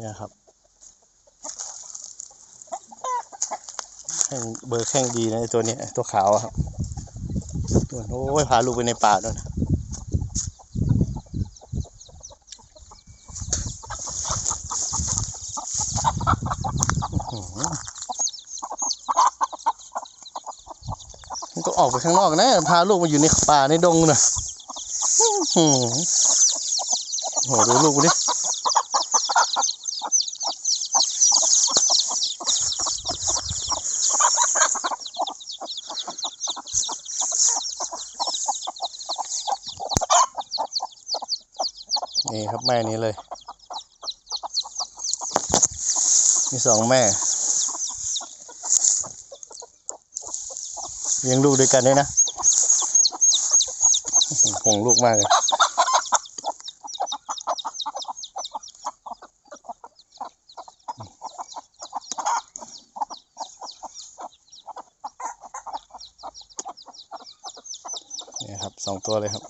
เนี่ยครับแข้งเบอร์แข้งดีนะตัวนี้ตัวขาวครับนู่นโอ้ยพาลูกไปในป่าด้วยนะมันก็ออกไปข้างนอกนะ พาลูกมาอยู่ในป่าในดงนะอื้อหือโหดูลูกดิ นี่ครับแม่นี้เลย มีสองแม่เลี้ยงลูกด้วยกันด้วยนะห่วงลูกมากเลยนี่ครับสองตัวเลยครับ